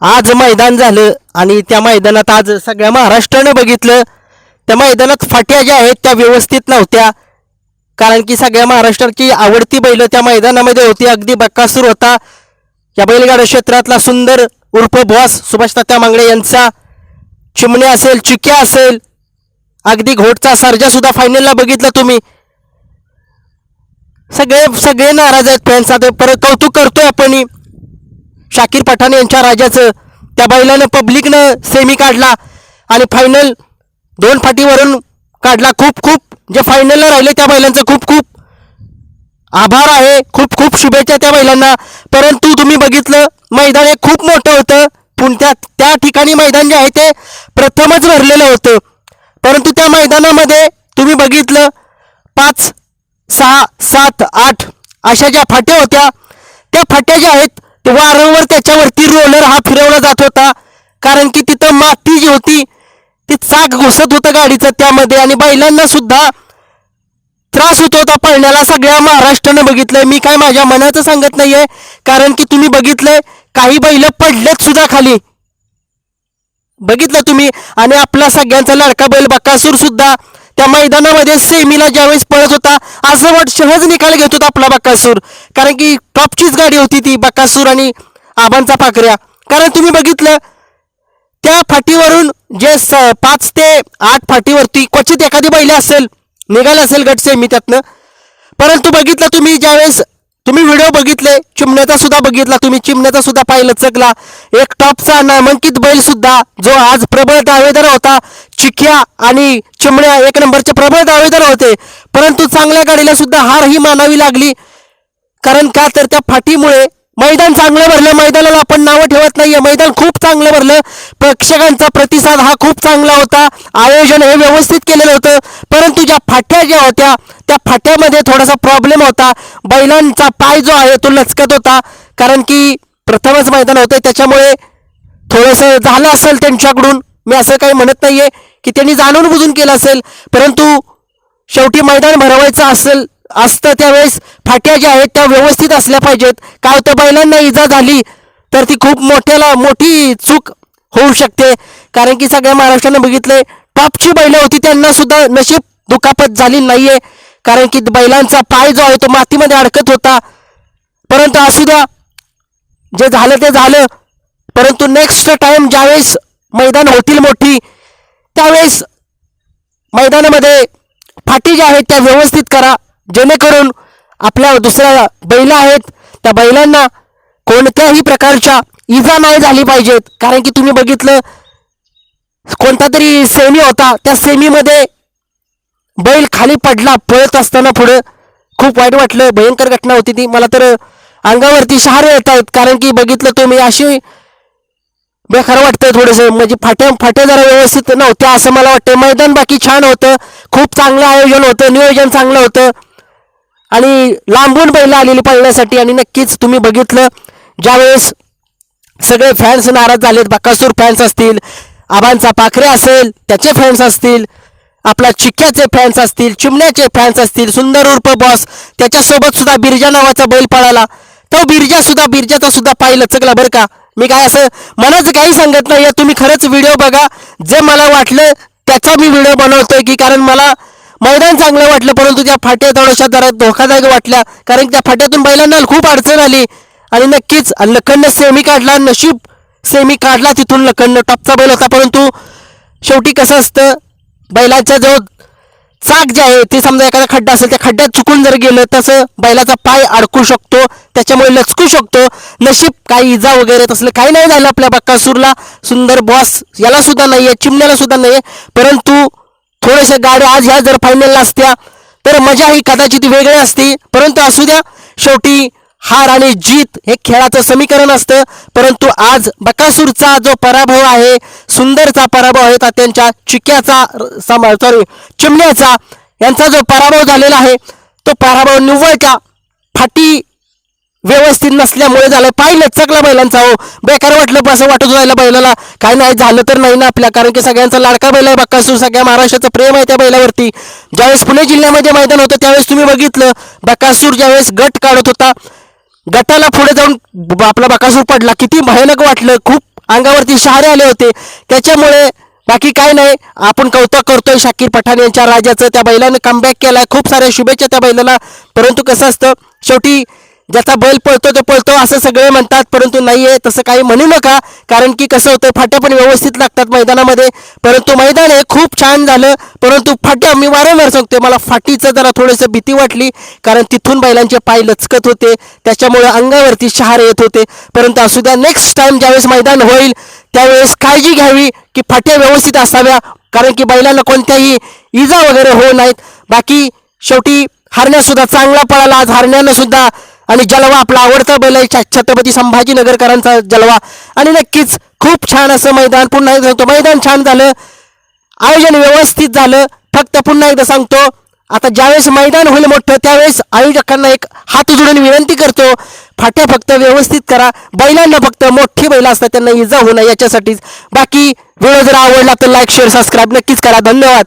आज मैदान झालं आणि त्या मैदानात आज सगळ्या महाराष्ट्रानं बघितलं. त्या मैदानात फाट्या ज्या आहेत त्या व्यवस्थित नव्हत्या. कारण की सगळ्या महाराष्ट्राची आवडती बैल त्या मैदानामध्ये होती. अगदी बक्कासूर होता. या बैलगाडा क्षेत्रातला सुंदर उर्फ बॉस सुभाष तात्या मांगडे यांचा. चिमणे असेल चिक्या असेल. अगदी घोटचा सर्जा सुद्धा फायनलला बघितलं तुम्ही. सगळे सगळे नाराज आहेत फॅन्स आता. परत कौतुक करतोय आपण शाकीर पठाण यांच्या राजाचं त्या बैलानं पब्लिकनं सेमी काढला आणि फायनल दोन फाटीवरून काढला. खूप खूप जे फायनलला राहिले त्या बैलांचं खूप खूप आभार आहे. खूप खूप शुभेच्छा त्या बैलांना. परंतु तुम्ही बघितलं मैदान हे खूप मोठं होतं. पण त्या त्या ठिकाणी मैदान जे आहे ते प्रथमच भरलेलं होतं. परंतु त्या मैदानामध्ये तुम्ही बघितलं पाच सहा सात आठ अशा ज्या फाट्या होत्या त्या फाट्या ज्या आहेत वारंवार त्याच्यावरती रोलर हा फिरवला जात होता. कारण की तिथं माती जी होती ती चाक घुसत होतं गाडीचं त्यामध्ये आणि बैलांना सुद्धा त्रास होत होता पळण्याला. सगळ्या महाराष्ट्रानं बघितलंय. मी काय माझ्या मनाचं सांगत नाहीये. कारण की तुम्ही बघितलंय काही बैल पडलेत सुद्धा खाली. बघितलं तुम्ही? आणि आपला सगळ्यांचा लाडका बैल बकासूर सुद्धा. त्या मैदानामध्ये सेमीला ज्यावेळेस पळत होता असं वाट सहज निकाल घेत होता आपला बक्कासूर कारण की टॉपचीच गाडी होती ती बक्कासूर आणि आबांचा पाकऱ्या कारण तुम्ही बघितलं त्या फाटीवरून जे स पाच ते आठ फाटीवरती क्वचित एखादी बैल असेल निघालं असेल गट सेमी त्यातनं. परंतु बघितलं तुम्ही ज्यावेळेस तुम्ही व्हिडिओ बघितले चिमण्याचा सुद्धा बघितला तुम्ही चिमण्याचा सुद्धा पाहिलं चकला एक टॉपचा नामांकित बैल सुद्धा जो आज प्रबळ दावेदार होता चिख्या आणि चिमण्या एक नंबरचे प्रबळ दावेदार होते. परंतु चांगल्या गाडीला सुद्धा हार ही मानावी लागली. कारण का तर त्या फाटीमुळे मैदान चांगलं भरलं. मैदानाला आपण नावं ठेवत नाहीये. मैदान खूप चांगलं भरलं. प्रेक्षकांचा प्रतिसाद हा खूप चांगला होता. आयोजन हे व्यवस्थित केलेलं होतं. परंतु ज्या फाट्या ज्या होत्या त्या फाट्यामध्ये थोडासा प्रॉब्लेम होता. बैलांचा पाय जो आहे तो लचकत होता. कारण की प्रथमच मैदान होतं त्याच्यामुळे थोडंसं झालं असेल त्यांच्याकडून. मी असं काही म्हणत नाहीये की त्यांनी जाणून बुजून केलं असेल परंतु शेवटी मैदान भरवायचं असेल असतं त्यावेळेस फाट्या ज्या आहेत त्या व्यवस्थित असल्या पाहिजेत. काय होतं बैलांना इजा झाली तर ती खूप मोठ्याला मोठी चूक होऊ शकते. कारण की सगळ्या महाराष्ट्रानं बघितलंय टॉपची बैलं होती त्यांना सुद्धा नशीब दुखापत झाली नाहीये. कारण की बैलांचा पाय जो आहे तो मातीमध्ये अडकत होता. परंतु असू द्या जे झालं ते झालं. परंतु नेक्स्ट टाइम ज्यावेळेस मैदान होतील मोठी. त्यावेळेस मैदानामध्ये फाटी ज्या आहेत त्या व्यवस्थित करा. जेणेकरून आपल्या दुसऱ्या बैल आहेत त्या बैलांना कोणत्याही प्रकारच्या इजा नाही झाली पाहिजेत. कारण की तुम्ही बघितलं कोणता तरी सेमी होता त्या सेमीमध्ये बैल खाली पडला पळत असताना पुढं खूप वाईट वाटलं भयंकर घटना होती ती. मला तर अंगावरती शहारे येत आहेत कारण की बघितलं तुम्ही अशी बेकार वाटतंय थोडंसं. म्हणजे फाट्या फाट्या जरा व्यवस्थित नव्हत्या असं मला वाटतं मैदान बाकी छान होतं. खूप चांगलं आयोजन होतं. नियोजन चांगलं होतं. आणि लांबून बैलं आलेली पळण्यासाठी आणि नक्कीच तुम्ही बघितलं ज्यावेळेस सगळे फॅन्स नाराज झालेत बकासूर फॅन्स असतील आबांचा पाखरे असेल त्याचे फॅन्स असतील आपला चिक्क्याचे फॅन्स असतील चिमण्याचे फॅन्स असतील सुंदर उर्फ बॉस त्याच्यासोबत सुद्धा बिरजा नावाचा बैल पळाला. तो बिर्जा सुद्धा बिर्जाचा सुद्धा पाहिलं चकला बरं का. मी काय असं मनाचं काही सांगत नाही तुम्ही खरंच व्हिडिओ बघा. जे मला वाटलं त्याचा मी व्हिडिओ बनवतोय की कारण मला मैदान चांगलं वाटलं परंतु त्या फाट्या थोड्याशा जरा धोकादायक वाटल्या. कारण त्या फाट्यातून बैलांना खूप अडचण आली. आणि नक्कीच लखननं सेमी काढला नशीब सेमी काढला तिथून लखननं. टॉपचा बैल होता परंतु शेवटी कसं असतं बैलाचा जो चाक जे आहे ते समजा एखादा खड्डा असेल त्या खड्ड्यात चुकून जर गेलं तसं बैलाचा पाय अडकू शकतो. त्याच्यामुळे लचकू शकतो. नशीब काही इजा वगैरे तसलं काही नाही झालं आपल्या बक्कासूरला सुंदर बॉस याला सुद्धा नाही आहे चिमण्याला सुद्धा नाही आहे परंतु थोड्याशा गाड्या आज ह्या जर फायनलला असत्या तर मजा ही कदाचित वेगळी असती. परंतु असू द्या शेवटी हार आणि जीत हे खेळाचं समीकरण असतं. परंतु आज बकासूरचा जो पराभव आहे सुंदरचा पराभव आहे त्यांच्या चिक्याचा सॉरी चिमण्याचा यांचा जो पराभव झालेला आहे तो पराभव निव्वळच्या फाटी व्यवस्थित नसल्यामुळे झालं. पाहिलं चकला बैलांचा हो. बेकार वाटलं असं वाटत राहिलं बैलाला. काय नाही झालं तर नाही ना आपल्या. कारण की सगळ्यांचा लाडका बैल आहे बक्कासूर सगळ्या महाराष्ट्राचं प्रेम आहे त्या बैलावरती. ज्यावेळेस पुणे जिल्ह्यामध्ये मैदान होतं त्यावेळेस तुम्ही बघितलं. बकासूर ज्यावेळेस गट काढत होता गटाला पुढे जाऊन ब- आपला बकासूर पडला. किती भयानक वाटलं. खूप अंगावरती शहारे आले होते. त्याच्यामुळे बाकी काय नाही. आपण कौतुक करतोय शाकीर पठाण यांच्या राजाचं. त्या बैलानं कमबॅक केलाय. खूप साऱ्या शुभेच्छा त्या बैलाला. परंतु कसं असतं शेवटी ज्याचा बैल पळतो तो पळतो असं सगळे म्हणतात परंतु नाही आहे तसं काही म्हणू नका कारण की कसं होतं फाट्या पण व्यवस्थित लागतात मैदानामध्ये. परंतु मैदान हे खूप छान झालं परंतु फाट्या मी वारंवार सांगतोय मला फाटीचं जरा थोडंसं भीती वाटली कारण तिथून बैलांचे पाय लचकत होते त्याच्यामुळे अंगावरती शहार येत होते. परंतु असू द्या नेक्स्ट टाइम ज्यावेळेस मैदान होईल त्यावेळेस काळजी घ्यावी की फाट्या व्यवस्थित असाव्या कारण की बैलांना कोणत्याही इजा वगैरे होऊ नाहीत बाकी शेवटी हरण्यासुद्धा चांगला पळाला आज हरण्यानं सुद्धा आणि जलवा आपला आवडता बैल आहे छ- छत्रपती संभाजीनगरकरांचा जलवा. आणि नक्कीच खूप छान असं मैदान पुन्हा एकदा सांगतो मैदान छान झालं. आयोजन व्यवस्थित झालं. फक्त पुन्हा एकदा सांगतो आता ज्यावेळेस मैदान होईल मोठं त्यावेळेस आयोजकांना एक हात जोडून विनंती करतो फाट्या फक्त व्यवस्थित करा. बैलांना फक्त मोठी बैल असतात त्यांना इजा होऊ नये याच्यासाठीच. बाकी व्हिडिओ जर आवडला तर लाईक शेअर सबस्क्राईब नक्कीच करा. धन्यवाद.